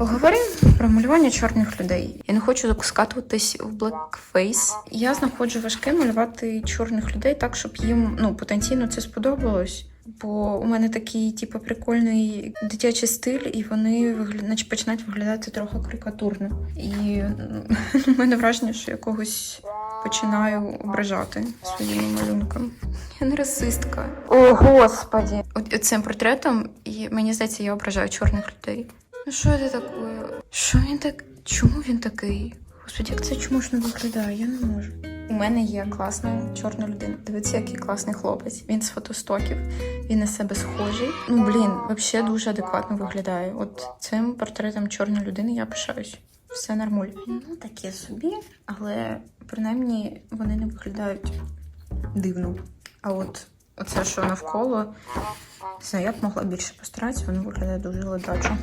Поговоримо про малювання чорних людей. Я не хочу скатуватись в блекфейс. Я знаходжу важке малювати чорних людей так, щоб їм ну потенційно це сподобалось. Бо у мене такий, типу, прикольний дитячий стиль, і вони вигля... наче починають виглядати трохи карикатурно. І ну, у мене враження, що я когось починаю ображати своїми малюнками. Я не расистка. О, господі. От цим портретом, і мені здається, я ображаю чорних людей. Ну що це таке? Що він так? Чому він такий? Господи, як це чомусь не виглядає? Я не можу. У мене є класна чорна людина. Дивіться, який класний хлопець. Він з фотостоків, він на себе схожий. Ну блін, взагалі дуже адекватно виглядає. От цим портретом чорної людини я пишаюсь. Все нормуль. Ну таке собі, але принаймні вони не виглядають дивно. А от оце, що навколо, не я б могла більше постаратися, воно виглядає дуже ледачо.